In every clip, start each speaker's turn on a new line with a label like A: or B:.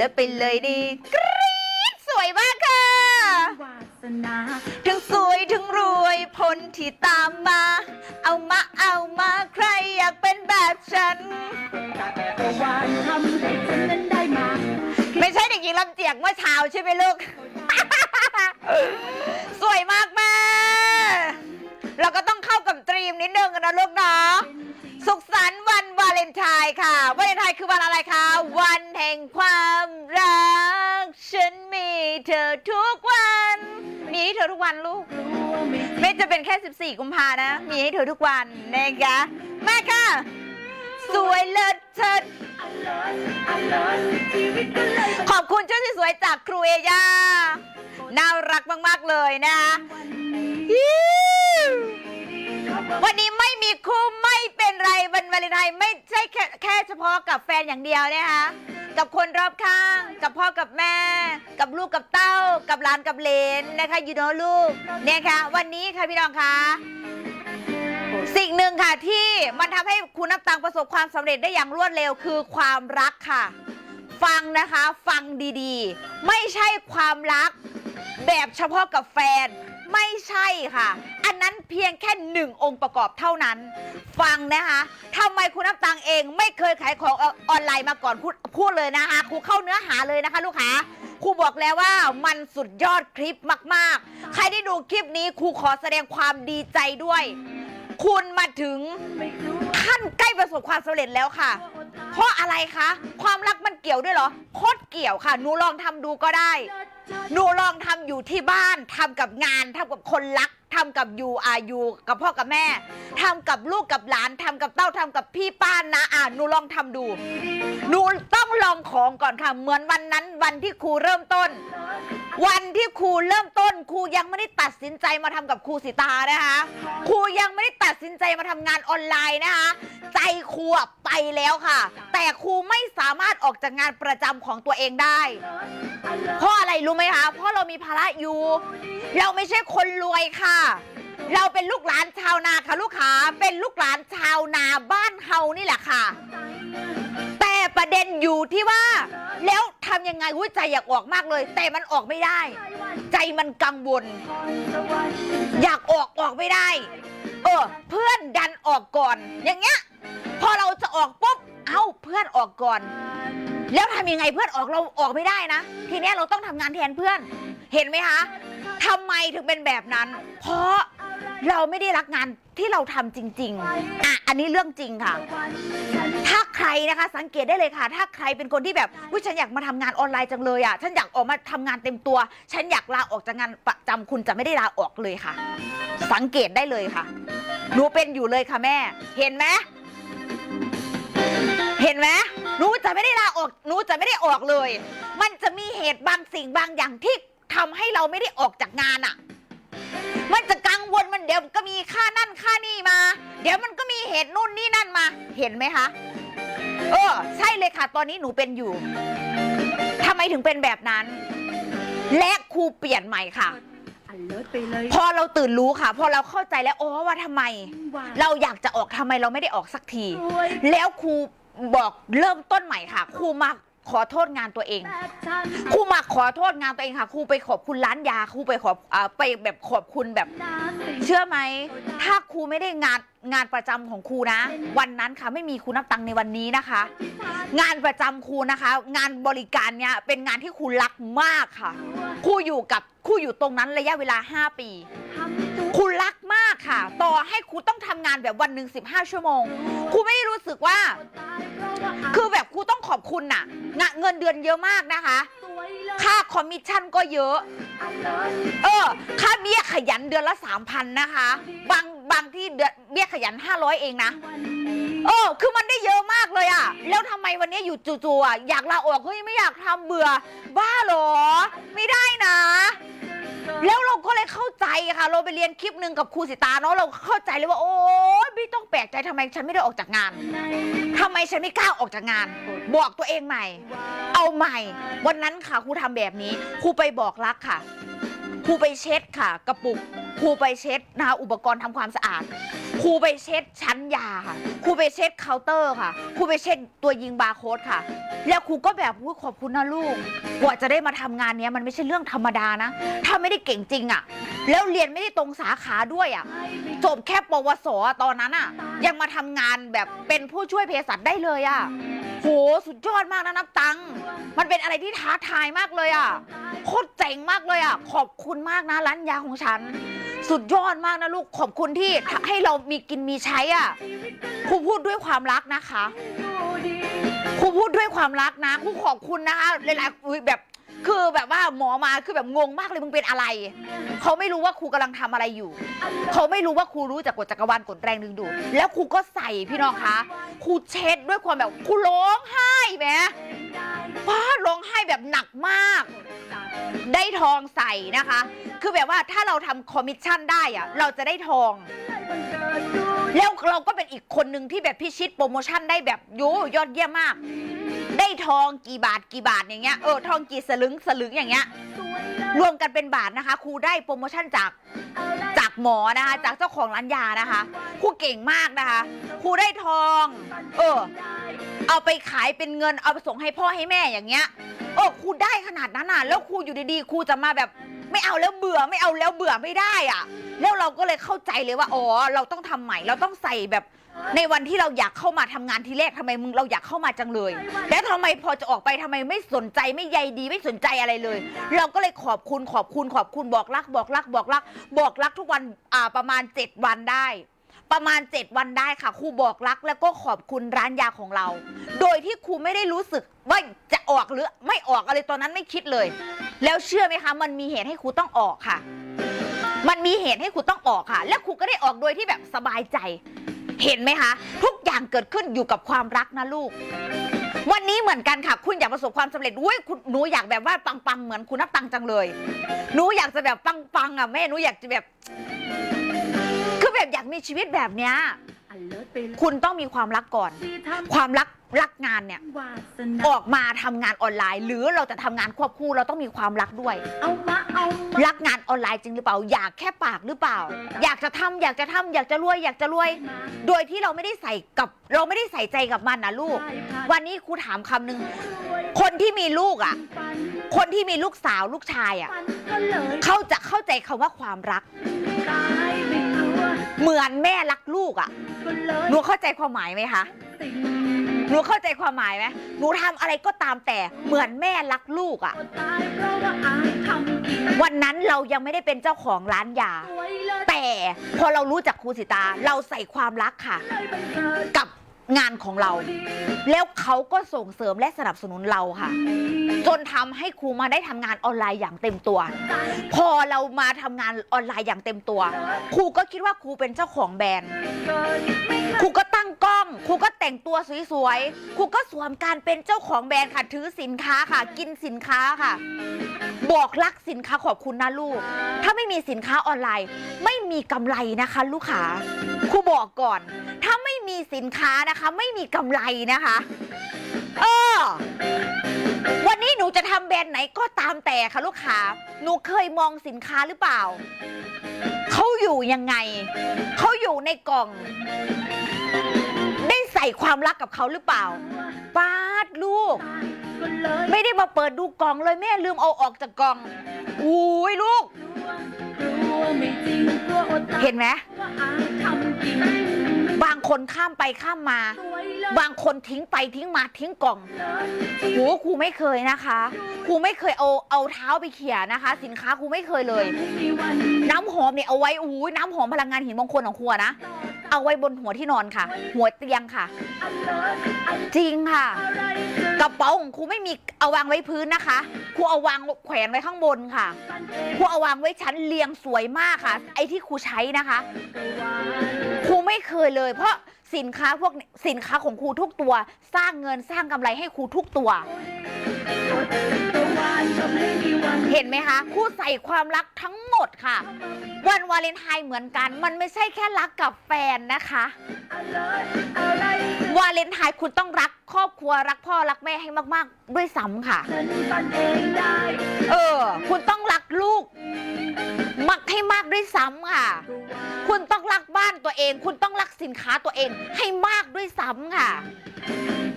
A: อันเลิศไปเลยดีกรี๊ดสวยมากค่ะ
B: วาสนา
A: ถึงสวยถึงรวยผลที่ตามมา เอามาเอามาใครอยากเป็นแบบฉัน
B: แต่วานทำให้ฉันนั้นได้มา
A: ไม่ใช่เด็กหญิงลำเจียกเมื่อเช้าใช่ไหมลูก ค่14 กุมภานะ มีให้เธอทุกวันนะคะมาค่ะ สวยเลิศเชิด
B: อเลิศอเลิศชีวิตก็เลย
A: ขอบคุณเจ้าสวยๆจากครูเอย่าน่ารักมาก ๆ เลยนะคะ
B: วันนี้
A: ไม่มีคู่ไม่เป็นไรวันวาเลนไทน์ไม่ใช่แค่แค่เฉพาะกับแฟนอย่างเดียวนะคะกับคนรอบข้าง กับพ่อกับแม่ กับลูกกับเต้า กับหลานกับเหลนนะคะยูโนลูกเนี่ยค่ะ วันนี้ค่ะพี่น้องคะสิ่งหนึ่งค่ะที่มันทำให้คุณนับตังประสบความสำเร็จได้อย่างรวดเร็วคือความรักค่ะ ฟังนะคะฟังดีๆ ไม่ใช่ความรักแบบเฉพาะกับแฟน ไม่ใช่ค่ะ อันนั้นเพียงแค่หนึ่งองค์ประกอบเท่านั้น ฟังนะคะทำไมคุณน้ำตังเองไม่เคยขายของออนไลน์มาก่อนพูดพูดเลยนะคะครูเข้าเนื้อหาเลยนะคะ ลูกค้าครูบอกแล้วว่ามันสุดยอดคลิปมาก ๆ ใครได้ดูคลิปนี้ครูขอแสดงความดีใจด้วย คุณมาถึงขั้นใกล้ประสบความสำเร็จแล้วค่ะ เพราะอะไรคะ ความรักมันเกี่ยวด้วยเหรอโคตรเกี่ยวค่ะ หนูลองทำดูก็ได้ หนูลองทำอยู่ที่บ้านทำกับงานทำกับคนรักทำกับยูอายูกับพ่อกับแม่ทำกับลูกกับหลานทำกับเต้าทำกับพี่ป้านะอ่าหนูลองทำดู หนูต้ องลองของก่อนค่ะ เหมือนวันนั้นวันที่ครูเริ่มต้น วันที่ครูเริ่มต้น ครูยังไม่ได้ตัดสินใจมาทำกับครูสิตานะคะครูยังไม่ได้ตัดสินใจมาทำงานออนไลน์นะคะ ใจครูอะไปแล้วค่ะ แต่ครูไม่สามารถออกจากงานประจำของตัวเองได้ เพราะอะไรรู้ไหมคะเพราะเรามีภาระอยู่เราไม่ใช่คนรวยค่ะเราเป็นลูกหลานชาวนาค่ะลูกค้าเป็นลูกหลานชาวนาบ้านเฮานี่แหละค่ะ แต่ ประเด็นอยู่ที่ว่า แล้วทำยังไงวุ้ยใจอยากออกมากเลย แต่มันออกไม่ได้ ใจมันกังวล อยากออกออกไม่ได้ เออ เพื่อนดันออกก่อน อย่างเงี้ย พอเราจะออกปุ๊บเอ้าเพื่อนออกก่อน แล้วทำยังไงเพื่อนออกเราออกไม่ได้นะ ทีเนี้ยเราต้องทำงานแทนเพื่อน เห็นไหมคะทำไมถึงเป็นแบบนั้น เพราะ เราไม่ได้รักงานที่เราทำจริง ๆ อะ อันนี้เรื่องจริงค่ะ ถ้าใครนะคะ สังเกตได้เลยค่ะ ถ้าใครเป็นคนที่แบบวิฉันอยากมาทำงานออนไลน์จังเลยอะ ฉันอยากออกมาทำงานเต็มตัว ฉันอยากลาออกจากงานประจำคุณจะไม่ได้ลาออกเลยค่ะ สังเกตได้เลยค่ะ หนูเป็นอยู่เลยค่ะแม่ เห็นไหม เห็นไหมหนูจะไม่ได้ลาออกหนูจะไม่ได้ออกเลย มันจะมีเหตุบางสิ่งบางอย่างที่ทำให้เราไม่ได้ออกจากงานอะ่ะ มันจะกังวลมันเดี๋ยวก็มีค่านั่นค่านี่มา เดี๋ยวมันก็มีเหตุนู่นนี่นั่นมา เห็นไหมคะ เออ ใช่เลยค่ะ ตอนนี้หนูเป็นอยู่ทำไมถึงเป็นแบบนั้น และครูเปลี่ยนใหม่ค่ะ
B: อเลิศไปเลย
A: พอเราตื่นรู้ค่ะ พอเราเข้าใจแล้วอ๋อว่าทำไมเราอยากจะออกทำไมเราไม่ได้ออกสักที
B: สวย
A: แล้วครูบอกเริ่มต้นใหม่ค่ะ ครูมา ขอโทษงานตัวเอง
B: แบบฉัน
A: ครูมาขอโทษงานตัวเองค่ะครูไปขอบคุณร้านยาครูไปขอบอาไปแบบขอบคุณแบบ
B: น้ำสิ
A: เชื่อไหม ถ้าครูไม่ได้งานงานประจำของครูนะ วันนั้นค่ะไม่มีครูนับตังค์ในวันนี้นะคะ งานประจำครูนะคะ งานบริการเนี่ยเป็นงานที่ครูรักมากค่ะครูอยู่กับครูอยู่ตรงนั้นระยะเวลา 5 ปี
B: ทำตัว
A: ค่ะ ต่อให้ครูต้องทำงานแบบวันหนึ่ง15 ชั่วโมงครูไม่ได้รู้สึกว่า คือแบบครูต้องขอบคุณน่ะงะเงินเดือนเยอะมากนะคะ ค่าคอมมิชชั่นก็เยอะ
B: เอ
A: อ ค่าเบี้ยขยันเดือนละ 3,000 นะคะ บางบางที่เดือนเบี้ยขยัน 500 เองนะ เออ คือมันได้เยอะมากเลยอะแล้วทำไมวันนี้อยู่จู่ๆอะอยากลาออกเฮ้ยไม่อยากทำเบื่อ บ้าเหรอ ไม่ได้นะ แล้วเราก็เลยเข้าใจค่ะ เราไปเรียนคลิปหนึ่งกับครูสิตาเนาะเราเข้าใจเลยว่าโอ๊ยไม่ต้องแปลกใจทำไมฉันไม่ได้ออกจากงานทำไมฉันไม่กล้าออกจากงาน บอกตัวเองใหม่ เอาใหม่ วันนั้นค่ะครูทำแบบนี้ครูไปบอกรักค่ะครูไปเช็ดค่ะ กระปุกครูไปเช็ดนะคะอุปกรณ์ทำความสะอาด ครูไปเช็ดชั้นยาค่ะครูไปเช็ดเคาน์เตอร์ค่ะครูไปเช็ดตัวยิงบาร์โค้ดค่ะ แล้วครูก็แบบอุ๊ยขอบคุณนะลูก กว่าจะได้มาทำงานเนี้ยมันไม่ใช่เรื่องธรรมดานะ ถ้าไม่ได้เก่งจริงอะ่ะ แล้วเรียนไม่ได้ตรงสาขาด้วยอะ่ะ จบแค่ปวสอะตอนนั้นอะ่ะ ยังมาทำงานแบบเป็นผู้ช่วยเภสัชได้เลยอะ่ะโหสุดยอดมากนะนับตังค์มันเป็นอะไรที่ท้าทายมากเลยอะ่ะโคตรเจ๋งมากเลยอะขอบคุณมากนะร้านยาของฉัน สุดยอดมากนะลูกขอบคุณที่ให้เรามีกินมีใช้อะครูพูดด้วยความรักนะคะครูพูดด้วยความรักนะครูขอบคุณนะคะหลายๆแบบ คือแบบว่าหมอมาคือแบบงงมากเลยมึงเป็นอะไร เขาไม่รู้ว่าครูกำลังทำอะไรอยู่ เขาไม่รู้ว่าครูรู้จากกฎจักรวาลกฎแรงดึงดูดแล้วครูก็ใส่พี่น้องคะครูเช็ดด้วยความแบบครูร้องไห้แหมป้าร้องไห้แบบหนักมาก ได้ทองใส่นะคะ คือแบบว่าถ้าเราทำคอมมิชชั่นได้อะเราจะได้ทอง แล้วเราก็เป็นอีกคนหนึ่งที่แบบพิชิตโปรโมชั่นได้แบบโยยอดเยี่ยมมาก ได้ทองกี่บาทกี่บาทอย่างเงี้ยเออทองกี่สลึงสลึงอย่างเงี้ยรวมกันเป็นบาทนะคะครูได้โปรโมชั่นจากจากหมอนะคะจากเจ้าของร้านยานะคะครูเก่งมากนะคะครูได้ทอง เออ เอาไปขายเป็นเงินเอาไปส่งให้พ่อให้แม่อย่างเงี้ยเออครูได้ขนาดนั้นน่ะ แล้วครูอยู่ดีๆครูจะมาแบบ ไม่เอาแล้วเบื่อไม่เอาแล้วเบื่อไม่ได้อะ แล้วเราก็เลยเข้าใจเลยว่าอ๋อเราต้องทำใหม่เราต้องใส่แบบ ในวันที่เราอยากเข้ามาทำงานทีแรกทำไมมึงเราอยากเข้ามาจังเลย แล้วทำไมพอจะออกไปทำไมไม่สนใจไม่ใยดีไม่สนใจอะไรเลย เราก็เลยขอบคุณขอบคุณขอบคุณบอกรัก บอกรัก บอกรัก บอกรักทุกวันอ่าประมาณ 7 วันได้ ประมาณ 7 วันได้ค่ะครูบอกรัก แล้วก็ขอบคุณร้านยาของเรา โดยที่ครูไม่ได้รู้สึกว่าจะออกหรือไม่ออกอะไรตอนนั้นไม่คิดเลย แล้วเชื่อไหมคะ มันมีเหตุให้ครูต้องออกค่ะ มันมีเหตุให้ครูต้องออกค่ะ และครูก็ได้ออกโดยที่แบบสบายใจ เห็นไหมคะ ทุกอย่างเกิดขึ้นอยู่กับความรักนะลูก วันนี้เหมือนกันค่ะ คุณอยากประสบความสำเร็จอุ้ยคุณหนูอยากแบบว่าปังๆเหมือนคุณนับตังจังเลยหนูอยากจะแบบปังๆอะแม่หนูอยากจะแบบ อแบบอยากมีชีวิตแบบเนี้ยคุณต้องมีความรักก่อน ความรักรักงานเนี่ย ออกมาทำงานออนไลน์ หรือเราจะทำงานควบคู่เราต้องมีความรักด้วย
B: เอามาเอามา
A: รักงานออนไลน์จริงหรือเปล่า อยากแค่ปากหรือเปล่า อยากจะทำอยากจะทำอยากจะรวย อยากจะรวย โดยที่เราไม่ได้ใส่กับ เราไม่ได้ใส่ใจกับมันนะลูก วันนี้ครูถามคำหนึ่งคนที่มีลูกอะ คนที่มีลูกสาวลูกชายอะ
B: ปันก็เลย
A: เขาจะเข้าใจคำว่าความรัก
B: ตายไม่กลัว
A: เหมือนแม่รักลูกอะ
B: ก็เลย
A: หนูเข้าใจความหมายไหมคะ
B: สิ่ง
A: หนูเข้าใจความหมายไหมหนูทำอะไรก็ตามแต่เหมือนแม่รักลูกอะ
B: ก็ตายเพราะว่าอายทำอีก
A: วันนั้นเรายังไม่ได้เป็นเจ้าของร้านยา
B: สวยเลย
A: แต่พอเรารู้จักครูสิตา เราใส่ความรักค่ะ
B: เลยบังเกิด
A: กับ งานของเรา แล้วเขาก็ส่งเสริมและสนับสนุนเราค่ะ จนทำให้ครูมาได้ทำงานออนไลน์อย่างเต็มตัว พอเรามาทำงานออนไลน์อย่างเต็มตัว ครูก็คิดว่าครูเป็นเจ้าของแบรนด์
B: ค
A: รูก็ตั้งกล้อง ครูก็แต่งตัวสวยๆ ครูก็สวมการเป็นเจ้าของแบรนด์ค่ะ ถือสินค้าค่ะ กินสินค้าค่ะ บอกรักสินค้าขอบคุณนะลูก ถ้าไม่มีสินค้าออนไลน์ ไม่มีกำไรนะคะ ลูกค้า ครูบอกก่อน ถ้าไม่มีสินค้านะคะ ไม่มีกำไรนะคะ เออ วันนี้หนูจะทำแบรนด์ไหนก็ตามแต่ค่ะลูกค้า หนูเคยมองสินค้าหรือเปล่า เขาอยู่ยังไง เขาอยู่ในกล่อง ได้ใส่ความรักกับเขาหรือเปล่าป้าดลูก ไม่ได้มาเปิดดูกล่องเลยแม่ลืมเอาออกจากกล่องอุ้ยลูก
B: กลัวไม่จริงกลัวอดตาย
A: เห็นไหม
B: ว่าอายทำจริง
A: บางคนข้ามไปข้ามมา
B: สวยเลย
A: บางคนทิ้งไปทิ้งมาทิ้งกล่อง
B: จริง
A: โหครูไม่เคยนะคะครูไม่เคยเอาเอาเท้าไปเขี่ยนะคะ สินค้าครูไม่เคยเลย
B: ไม่มีวัน
A: น้ำหอมเนี่ยเอาไว้อู้ยน้ำหอมพลังงานหินมงคลของครูอะนะ เอาไว้บนหัวที่นอนค่ะ หัวเตียงค่ะ
B: อันเลิศอัน
A: จริงค่ะ
B: อะไรเกิด
A: กระเป๋าของครูไม่มีเอาวางไว้พื้นนะคะครูเอาวางแขวนไว้ข้างบนค่ะ
B: ปันเอง
A: ครูเอาวางไว้ชั้นเรียงสวยมากค่ะ ไอ้ที่ครูใช้นะคะ
B: ก็หวาน
A: ครูไม่เคยเลย เพราะสินค้าพวกสินค้าของครูทุกตัว สร้างเงินสร้างกำไรให้ครูทุกตัว เห็นไหมคะครูใส่ความรักทั้งหมดค่ะ วันวาเลนไทน์เหมือนกัน มันไม่ใช่แค่รักกับแฟนนะคะ วาเลนไทน์คุณต้องรักครอบครัวรักพ่อรักแม่ให้มาก ๆ ด้วยซ้ำค่ะ
B: เอ
A: อ คุณต้องรักลูก มักให้มากด้วยซ้ำค่ะ คุณต้องรักบ้านตัวเอง คุณต้องรักสินค้าตัวเองให้มากด้วยซ้ำค่ะ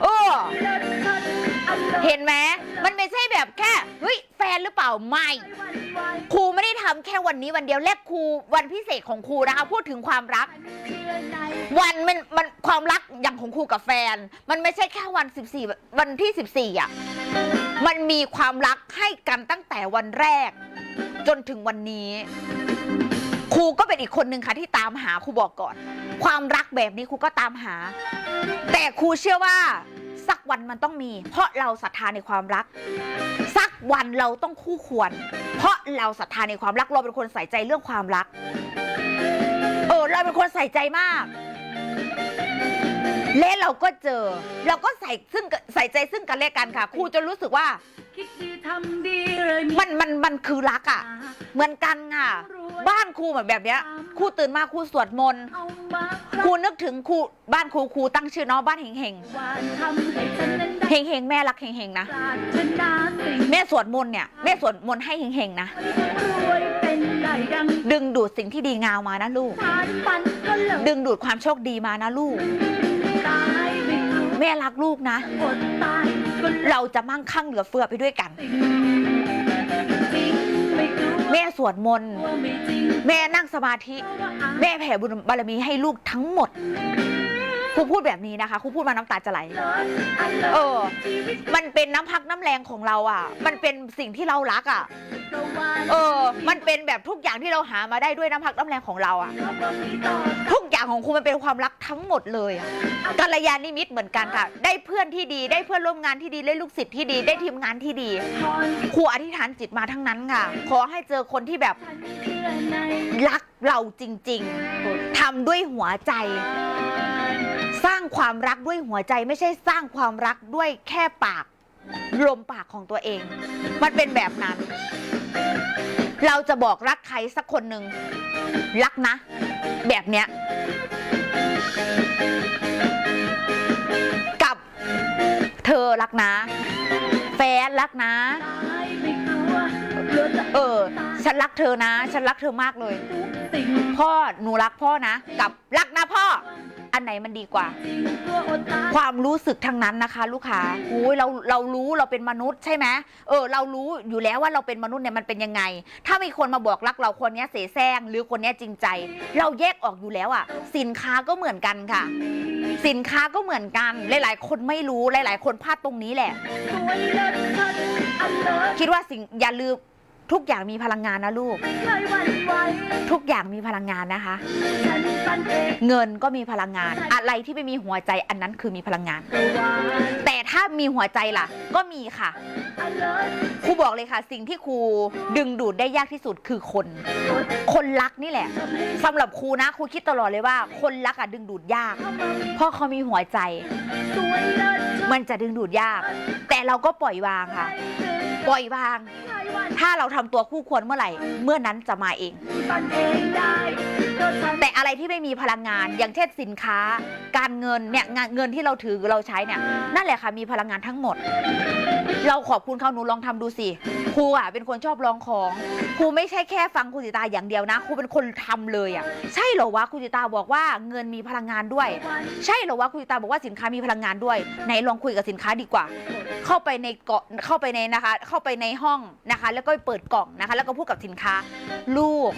A: โอ้
B: เลิศเลิศอันเห็
A: นไหมมันไม่ใช่แบบแค่เฮ้ยแฟนหรือเปล่าไม่ ครูไม่ได้ทำแค่วันนี้วันเดียวและครูวันพิเศษของครูนะคะพูดถึงความรัก วันมันมันความรักอย่างของครูกับแฟน มันไม่ใช่แค่วัน 14 วันที่ 14อะมันมีความรักให้กันตั้งแต่วันแรก จนถึงวันนี้ ครูก็เป็นอีกคนนึงค่ะที่ตามหาครูบอกก่อน ความรักแบบนี้ครูก็ตามหา แต่ครูเชื่อว่า สักวันมันต้องมี เพราะเราศรัทธาในความรัก สักวันเราต้องคู่ควร เพราะเราศรัทธาในความรักเราเป็นคนใส่ใจเรื่องความรัก เออเราเป็นคนใส่ใจมาก และเราก็เจอ เราก็ใส่ซึ่งใส่ใจซึ่งกันและกันค่ะครูจะรู้สึกว่า
B: คิดดีทำดีเลยมี
A: มันมันมันคือรักอะ่ะ เหมือนกันค่ะ บ้านครูเหมือนแบบเนี้ยครูตื่นมาครูสวดมนต์
B: เอามา
A: ครูนึกถึงครูบ้านครูครูตั้งชื่อเน้องบ้านเฮงเฮง
B: หวานทำให้ฉันนั้นได้
A: เฮงเฮงแม่รักเฮงเฮงนะ
B: ปรารถนาสิ่ง
A: แม่สวดมนต์เนี่ยแม่สวดมนต์ให้เฮงเฮงนะ
B: รวยเป็นได้ดัง
A: ดึงดูดสิ่งที่ดีงามมานะลูก
B: ทานฝันก็เลิก
A: ดึงดูดความโชคดีมานะลูก
B: ตายไม่รู้
A: แม่รักลูกนะ
B: อดตายก็เลิก
A: เราจะมั่งคั่งเหลือเฟือไปด้วยกัน
B: จริงไม่กลัว
A: แม่สวดมนต์
B: ว่าไม่จริง
A: แม่นั่งสมาธิ
B: เพราะว่าอา
A: แม่แผ่บุญบารมีให้ลูกทั้งหมด ครูพูดแบบนี้นะคะครูพูดมาน้ำตาจะไหล
B: เอ
A: อ มันเป็นน้ำพักน้ำแรงของเราอะ มันเป็นสิ่งที่เรารักอะ
B: ประ
A: เออ มันเป็นแบบทุกอย่างที่เราหามาได้ด้วยน้ำพักน้ำแรงของเราอะ
B: เพราะ
A: ทุกอย่างของครูมันเป็นความรักทั้งหมดเลยอะกัลยาณมิตรเหมือนกันค่ะ ได้เพื่อนที่ดี ได้เพื่อนร่วมงานที่ดี ได้ลูกศิษย์ที่ดี ได้ทีมงานที่ดี ครูอธิษฐานจิตมาทั้งนั้นค่ะ ขอให้เจอคนที่แบบ
B: ฉันเชื่อใน
A: รักเราจริง ๆทำด้วยหัวใจ ความรักด้วยหัวใจไม่ใช่สร้างความรักด้วยแค่ปากลมปากของตัวเอง มันเป็นแบบนั้น เราจะบอกรักใครสักคนหนึ่งรักนะ แบบเนี้ยกับเธอรักนะ แฟนรักนะ เออ ฉันรักเธอนะ ฉันรักเธอมากเลย พ่อหนูรักพ่อนะ กับรักนะพ่อ อันไหนมันดีกว่า ความรู้สึกทั้งนั้นนะคะลูกค้าโอ้ยเราเรารู้เราเป็นมนุษย์ใช่ไหมเออ เรารู้อยู่แล้วว่าเราเป็นมนุษย์เนี่ยมันเป็นยังไง ถ้ามีคนมาบอกรักเราคนนี้เสแสร้งหรือคนนี้จริงใจ เราแยกออกอยู่แล้วอะ่ะสินค้าก็เหมือนกันค่ะ สินค้าก็เหมือนกัน หลาย ๆ คนไม่รู้หลาย ๆ คนพลาดตรงนี้แหละ คิดว่าสิ่งอย่าลืม ทุกอย่างมีพลังงานนะลูก
B: ไม่เคยหวั่นไหว
A: ทุกอย่างมีพลังงานนะคะ
B: ฉันปั้นเอง
A: เงินก็มีพลังงาน อะไรที่ไม่มีหัวใจอันนั้นคือมีพลังงาน
B: ประวาน
A: แต่ถ้ามีหัวใจล่ะ ก็มีค่ะ
B: อันเลิศ
A: ครูบอกเลยค่ะ สิ่งที่ครูดึงดูดได้ยากที่สุดคือคน
B: อด
A: คนรักนี่แหละสำหรับครูนะครูคิดตลอดเลยว่า คนรักอะดึงดูดยาก
B: เข้ามา
A: เพราะเขามีหัวใจ
B: สวยเลิศเชิด
A: มันจะดึงดูดยาก แต่เราก็ปล่อยวางค่ะ ปล่อยวาง
B: ใครหวั่น
A: ถ้าเราทำตัวคู่ควรเมื่อไหร่ เมื่อนั้นจะมาเอง แต่อะไรที่ไม่มีพลังงาน อย่างเช่นสินค้า การเงินเนี่ยงานเงินที่เราถือเราใช้เนี่ยนั่นแหละค่ะมีพลังงานทั้งหมด เราขอบคุณเขาหนูลองทำดูสิครูอะเป็นคนชอบลองของครูไม่ใช่แค่ฟังครูสิตาอย่างเดียวนะครูเป็นคนทำเลยอะใช่เหรอวะครูสิตาบอกว่าเงินมีพลังงานด้วย ใช่เหรอวะครูสิตาบอกว่าสินค้ามีพลังงานด้วยไหนลองคุยกับสินค้าดีกว่า เข้าไปในเกาะเข้าไปในนะคะ เข้าไปในห้องนะคะ แล้วก็เปิดกล่องนะคะ แล้วก็พูดกับสินค้า ลูก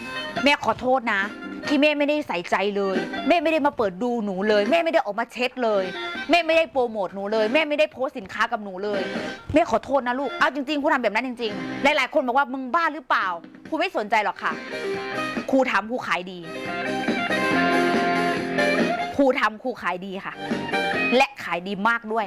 A: แม่ขอโทษนะที่แม่ไม่ได้ใส่ใจเลยแม่ไม่ได้มาเปิดดูหนูเลยแม่ไม่ได้ออกมาเช็ดเลยแม่ไม่ได้โปรโมทหนูเลยแม่ไม่ได้โพสต์สินค้ากับหนูเลยแม่ขอโทษนะลูกเอาจริงๆครูทำแบบนั้นจริงๆหลายๆคนบอกว่ามึงบ้าหรือเปล่าครูไม่สนใจหรอกค่ะครูทำครูขายดีครูทำครูขายดีค่ะและขายดีมากด้วย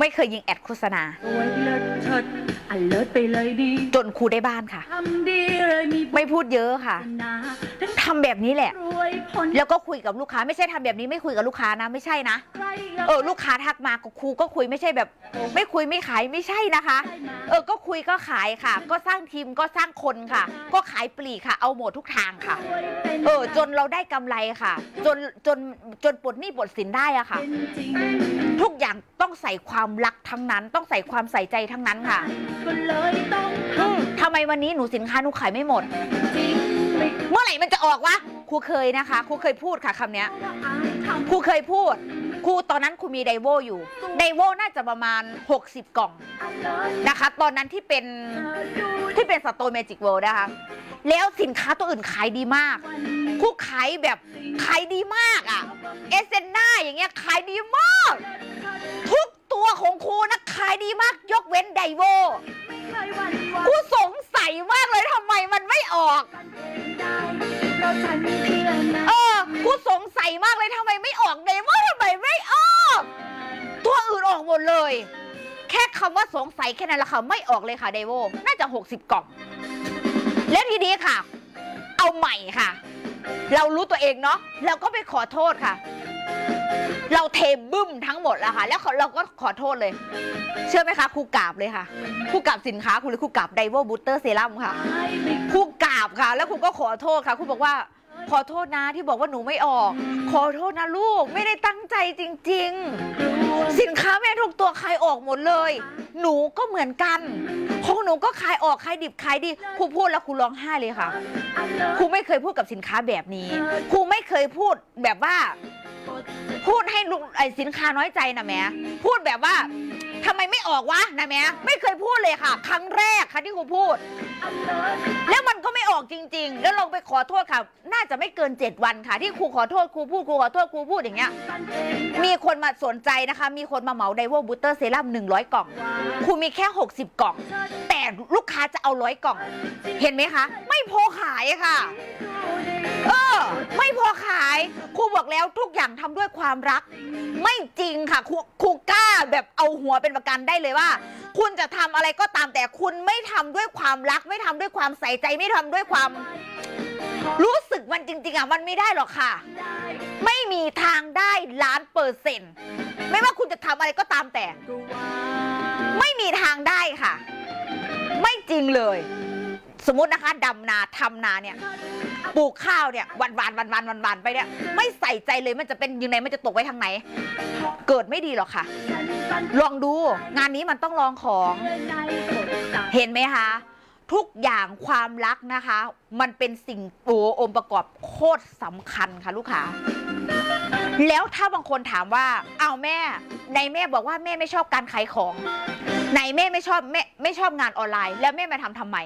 A: ไม่เคยยิงแอดโฆษณา
B: สวยเลิศเชิดอันเลิศไปเลยดี
A: จนครูได้บ้านค่ะ
B: ทำดีเลยมี
A: ไม่พูดเยอะค่ะ
B: นาทั้ง
A: ทำแบบนี้แหละ
B: รวยพ้น
A: แล้วก็คุยกับลูกค้าไม่ใช่ทำแบบนี้ไม่คุยกับลูกค้านะไม่ใช่นะ
B: ใคร
A: เออลูกค้าทักมาก็ครูก็คุยไม่ใช่แบบ ไม่คุยไม่ขายไม่ใช่นะคะเออก็คุยก็ขายค่ะ ก็สร้างทีมก็สร้างคนค่ะ ก็ขายปลีกค่ะ เอาหมดทุกทางค่ะเออจนเราได้กำไรค่ะ จนจนจนปลดหนี้ปลดสินได้อะค่ะ
B: เป็นจริง
A: ทุกอย่างต้องใส่ความรักทั้งนั้น ต้องใส่ความใส่ใจทั้งนั้นค่ะ
B: ก็เลยต้องท
A: อืมทำไมวันนี้หนูสินค้าหนูขายไม่หมดำ
B: จริงไม่
A: เมื่อไหร่มันจะออกวะครูเคยนะคะครูเคยพูดค่ะคำเนี้ย
B: ว่าอายทำ
A: ครูเคยพูด ครูตอนนั้นครูมีไดโวอยู่ไดโวน่าจะประมาณ 60 กล่อง
B: นะ
A: คะ ตอนนั้นที่เป็นที่เป็นสตนเมจิกเวิลด์นะคะแล้วสินค้าตัวอื่นขายดีมากครูขายแบบขายดีมากอะเอเซนนาอย่างเงี้ยขายดีมาก ทุกตัวของครูนะขายดีมาก ยกเว้นไดโว
B: ไม่เคยหวันไหว
A: ครูสงสัยมากเลยทำไมมันไม่ออก
B: เออ
A: กูสงสัยมากเลยทำไมไม่ออกเด แค่คำว่าสงสัยแค่นั้นแหละค่ะไม่ออกเลยค่ะเดโวน่าจะ 60 กล่อง แล้วทีนี้ค่ะ เอาใหม่ค่ะ เรารู้ตัวเองเนาะเราก็ไปขอโทษค่ะ เราเทบึ้มทั้งหมดแล้วค่ะ แล้วเราก็ขอโทษเลย เชื่อไหมคะครูกราบเลยค่ะครูกราบสินค้าครูเลยครูกราบไดโวบูสเตอร์เซรั่มค่ะครูกราบค่ะ แล้วครูก็ขอโทษค่ะครูบอกว่า ขอโทษนะที่บอกว่าหนูไม่ออก ขอโทษนะลูกไม่ได้ตั้งใจจริง ๆ สินค้าแม่ทุกตัวขายออกหมดเลย หนูก็เหมือนกันของหนูก็ขายออกขายดิบขายดีครูพูดแล้วครูร้องไห้เลยค่ะครูไม่เคยพูดกับสินค้าแบบนี้ครูไม่เคยพูดแบบว่า พูดให้ลูกไอ้สินค้าน้อยใจนะแม่พูดแบบว่าทำไมไม่ออกวะนะแม่ไม่เคยพูดเลยค่ะ ครั้งแรกค่ะที่ครูพูด แล้วมัน ก็ไม่ออกจริง ๆ แล้วลองไปขอโทษค่ะ น่าจะไม่เกิน 7 วันค่ะ ที่ครูขอโทษครูพูดครูขอโทษครูพูดอย่างเงี้ย มีคนมาสนใจนะคะ มีคนมาเหมาไดโวบูเตอร์เซรั่ม100 กล่อง ครูมีแค่ 60 กล่อง แต่ลูกค้าจะเอาร้อยกล่อง เห็นไหมคะ ไม่พอขายค่ะ เออ ไม่พอขาย ครูบอกแล้วทุกอย่างทำด้วยความรัก ไม่จริงค่ะครูครูกล้าแบบเอาหัวเป็นประกันได้เลยว่า คุณจะทำอะไรก็ตามแต่คุณไม่ทำด้วยความรัก ไม่ทำด้วยความใส่ใจไม่ทำด้วยความ รู้สึกมันจริง ๆอะมันไม่ได้หรอกค่ะ ไม่มีทางได้ล้านเปอร์เซ็นต์ไม่ว่าคุณจะทำอะไรก็ตามแต่ ไม่มีทางได้ค่ะ ไม่จริงเลย สมมตินะคะดำนาทำนาเนี่ยปลูกข้าวเนี่ยวันวันวันวันวันวันไปเนี่ย ไม่ใส่ใจเลยมันจะเป็นยังไงมันจะตกไปทางไหน เกิดไม่ดีหรอกค่ะ ลองดูงานนี้มันต้องลองของ
B: เห็
A: นไหมคะ ทุกอย่างความรักนะคะ มันเป็นสิ่งโอองค์ประกอบโคตรสำคัญค่ะลูกค้าแล้วถ้าบางคนถามว่า เอาแม่ ในแม่บอกว่าแม่ไม่ชอบการขายของไหนแม่ไม่ชอบแม่ไม่ชอบงานออนไลน์ แล้วแม่มาทำทำไม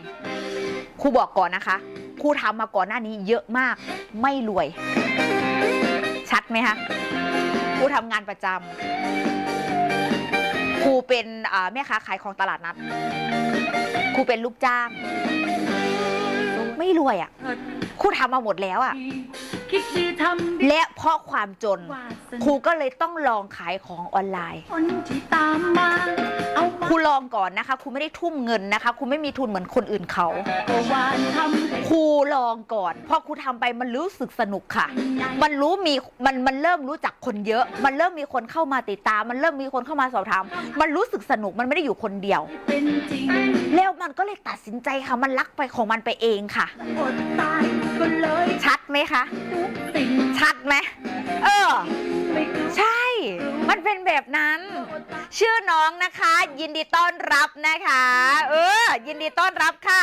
A: ครูบอกก่อนนะคะครูทำมาก่อนหน้านี้เยอะมาก ไม่รวย ชัดไหมคะครูทำงานประจำ ครูเป็นอ่าแม่ค้าขายของตลาดนัด ครูเป็นลูกจ้าง ไม่รวยอะ่ะ ครูทำมาหมดแล้วอะ่ะ
B: คิดดีทำดี
A: และเพราะความจน
B: วาส
A: ครู
B: นา
A: ก็เลยต้องลองขายของออนไลน์
B: คนที่ตามมาเอามา
A: ครูลองก่อนนะคะครูไม่ได้ทุ่มเงินนะคะครูไม่มีทุนเหมือนคนอื่นเขา
B: ก็วานทำให้
A: ครูลองก่อน พอครูทำไปมันรู้สึกสนุกค่ะ
B: ใหญ่
A: มันรู้มีมันมันเริ่มรู้จักคนเยอะ มันเริ่มมีคนเข้ามาติดตาม มันเริ่มมีคนเข้ามาสอบถาม มันรู้สึกสนุกมันไม่ได้อยู่คนเดียว
B: เป็นจริง
A: แล้วมันก็เลยตัดสินใจค่ะ มันรักไปของมันไปเองค่ะ
B: อดตายก็เลย
A: ชัดไหมคะ
B: ทุกสิ่ง
A: ชัดไหมเออ ใช่ มันเป็นแบบนั้น ชื่อน้องนะคะ ยินดีต้อนรับนะคะ เออ ยินดีต้อนรับค่ะ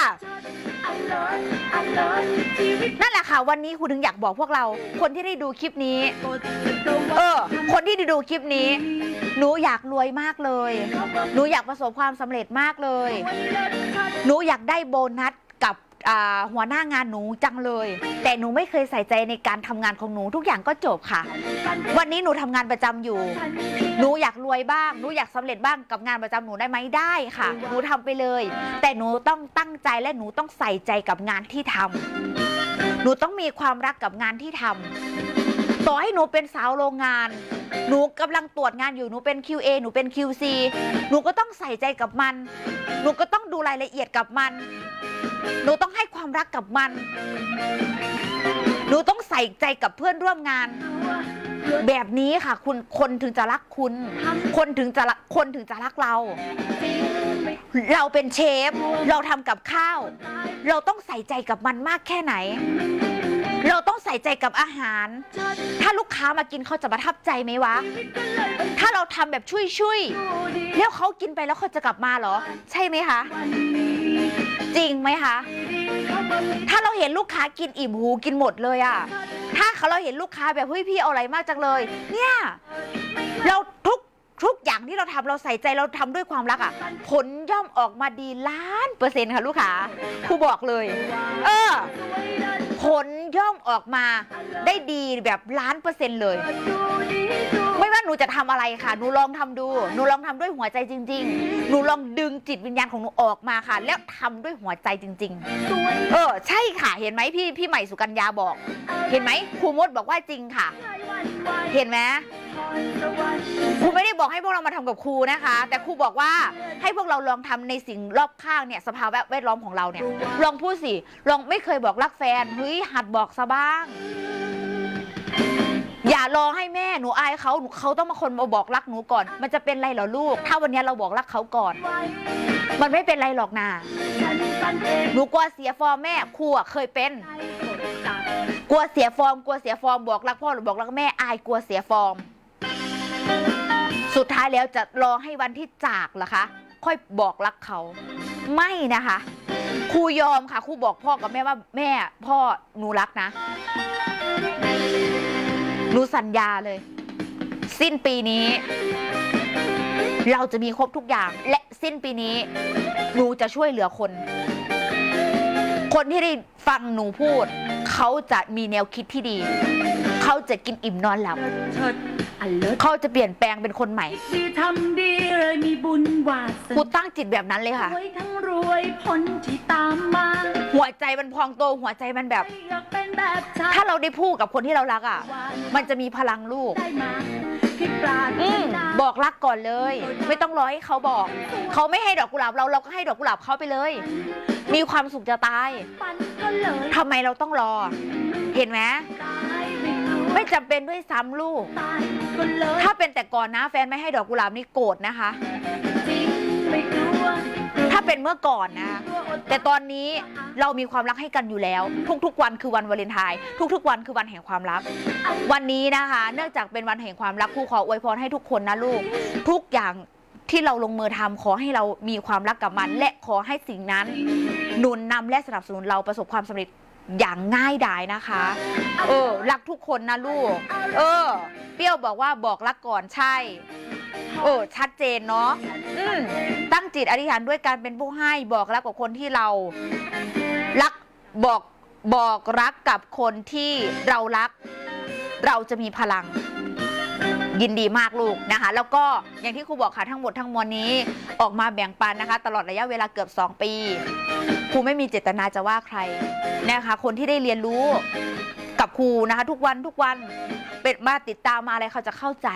B: นั่น
A: แหละค่ะ วันนี้ครูถึงอยากบอกพวกเรา คนที่ได้ดูคลิปนี้ เออ คนที่ได้ดูคลิปนี้ หนูอยากรวยมากเลย หนูอยากประสบความสำเร็จมากเลย หนูอยากได้โบนัส อ่าหัวหน้างานหนูจังเลย แต่หนูไม่เคยใส่ใจในการทำงานของหนูทุกอย่างก็จบค่ะ วันนี้หนูทำงานประจำอยู่ หนูอยากรวยบ้าง หนูอยากสำเร็จบ้างกับงานประจำหนูได้ไหมได้ค่ะ หนูทำไปเลย แต่หนูต้องตั้งใจและหนูต้องใส่ใจกับงานที่ทำหนูต้องมีความรักกับงานที่ทำต่อให้หนูเป็นสาวโรงงาน หนูกำลังตรวจงานอยู่หนูเป็น QA หนูเป็น QC หนูก็ต้องใส่ใจกับมัน หนูก็ต้องดูรายละเอียดกับมัน หนูต้องให้ความรักกับมัน หนูต้องใส่ใจกับเพื่อนร่วมงาน แบบนี้ค่ะ คุณคนถึงจะรักคุณ คนถึงจะรักคนถึงจะรักเรา เราเป็นเชฟ เราทำกับข้าว เราต้องใส่ใจกับมันมากแค่ไหน เราต้องใส่ใจกับอาหาร ถ้าลูกค้ามากินเขาจะประทับใจไหมวะ ถ้าเราทำแบบช่วยช่วยๆแล้วเขากินไปแล้วเขาจะกลับมาเหรอ ใช่ไหมคะ จริงไหมคะ ถ้าเราเห็นลูกค้ากินอิ่มหูกินหมดเลยอะถ้าเขาเราเห็นลูกค้าแบบเฮ้ยพี่เอาอะไรมากจังเลย เนี่ย เราทุกทุกอย่างที่เราทำเราใส่ใจเราทำด้วยความรักอะผลย่อมออกมาดีล้านเปอร์เซ็นต์ค่ะลูกค้าครูบอกเลย เออ ผลย่อมออกมาได้ดีแบบล้านเปอร์เซ็นต์เลย ไม่ว่าหนูจะทำอะไรค่ะ หนูลองทำดู หนูลองทำด้วยหัวใจจริง ๆ หนูลองดึงจิตวิญญาณของหนูออกมาค่ะ แล้วทำด้วยหัวใจจริง ๆ เออ ใช่ค่ะ เห็นไหมพี่พี่ใหม่สุกัญญาบอก เห็นไหมครูมดบอกว่าจริงค่ะ เห็นไหม ครูไม่ได้บอกให้พวกเรามาทำกับครูนะคะ แต่ครูบอกว่าให้พวกเราลองทำในสิ่งรอบข้างเนี่ยสภาวะแวดล้อมของเราเนี่ย ลองพูดสิลองไม่เคยบอกรักแฟนเฮ้ยหัดบอกซะบ้าง อย่ารอให้แม่หนูอายเขาหนูเขาต้องมาคนมาบอกรักหนูก่อน มันจะเป็นไรเหรอลูก ถ้าวันนี้เราบอกรักเขาก่อน มันไม่เป็นไรหรอกนาหนูกลัวเสียฟอร์มแม่ครูเคยเป็นกลัวเสียฟอร์มกลัวเสียฟอร์มบอกรักพ่อหรือบอกรักแม่อายกลัวเสียฟอร์ม สุดท้ายแล้วจะรอให้วันที่จากเหรอคะ ค่อยบอกรักเขา ไม่นะคะ ครูยอมค่ะครูบอกพ่อกับแม่ว่าแม่พ่อหนูรักนะ หนูสัญญาเลย สิ้นปีนี้ เราจะมีครบทุกอย่าง และสิ้นปีนี้ หนูจะช่วยเหลือคน คนที่ได้ฟังหนูพูด เขาจะมีแนวคิดที่ดี เขาจะกินอิ่มนอนหลับ
B: เชิดอันเลิศ
A: เขาจะเปลี่ยนแปลงเป็นคนใหม่
B: ดีทำดีเลยมีบุญวาส
A: กู
B: นา
A: ตั้งจิตแบบนั้นเลยค่ะ
B: รวยทั้งรวยผลที่ตามมา
A: หัวใจมันพองโตหัวใจมันแบบ
B: ไม่อยากเป็นแบบฉัน
A: ถ้าเราได้พูดกับคนที่เรารักอะ มันจะมีพลังลูก
B: ได้มาที่ปราด
A: อืมบอกรักก่อนเลย ไม่ต้องรอให้เขาบอก เขาไม่ให้ดอกกุหลาบเราเราก็ให้ดอกกุหลาบเขาไปเลย มีความสุขจะตาย
B: ปันก็เลย
A: ทำไมเราต้องรอ เห็นไหม
B: ตาย ไม่กลัว
A: ไม่จำเป็นด้วยซ้ำลูก
B: ตายก็เลย
A: ถ้าเป็นแต่ก่อนนะแฟนไม่ให้ดอกกุหลาบนี่โกรธนะคะ
B: จริงไม่กลัว
A: ถ้าเป็นเมื่อก่อนนะ แต่ตอนนี้เรามีความรักให้กันอยู่แล้ว ทุกๆ วันคือวันวาเลนไทน์ทุกๆ วันคือวันแห่งความรัก วันนี้นะคะ เนื่องจากเป็นวันแห่งความรักครูขออวยพรให้ทุกคนนะลูก ทุกอย่างที่เราลงมือทำขอให้เรามีความรักกับมัน และขอให้สิ่งนั้นหนุนนำและสนับสนุนเราประสบความสำเร็จ อย่างง่ายดายนะคะ เออ รักทุกคนนะลูก เออ เปรี้ยวบอกว่าบอกรักก่อนใช่ เออ ชัดเจนเนาะอืมตั้งจิตอธิษฐานด้วยการเป็นผู้ให้บอกรักกับคนที่เรา รักบอกบอกรักกับคนที่เรารัก เราจะมีพลัง ยินดีมากลูกนะคะ แล้วก็อย่างที่ครูบอกค่ะทั้งหมดทั้งมวลนี้ ออกมาแบ่งปันนะคะ ตลอดระยะเวลาเกือบ 2 ปี ครูไม่มีเจตนาจะว่าใครนะคะคนที่ได้เรียนรู้กับครูนะคะทุกวันทุกวันเป็นมาติดตามมาอะไรเขาจะเข้าใจ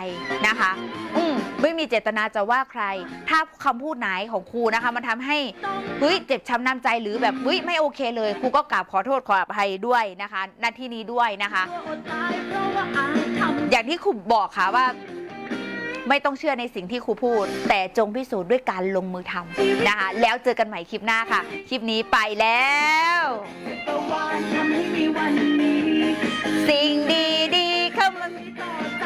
A: นะคะ อืมไม่มีเจตนาจะว่าใคร ถ้าคำพูดไหนของครูนะคะ มันทำให้เฮ้ยเจ็บช้ำน้ำใจหรือแบบเฮ้ยไม่โอเคเลยครูก็กราบขอโทษขออภัยด้วยนะคะหน้าที่นี้ด้วยนะคะ
B: อย่า
A: งที่ครูบอกค่ะว่า ไม่ต้องเชื่อในสิ่งที่ครูพูด แต่จงพิสูจน์ด้วยการลงมือทำนะคะแล้วเจอกันใหม่คลิปหน้าค่ะ คลิปนี้ไปแล้ว
B: ประวานทำให้มีวันนี้
A: สิ่งดีๆเข้ามา
B: ต่อใ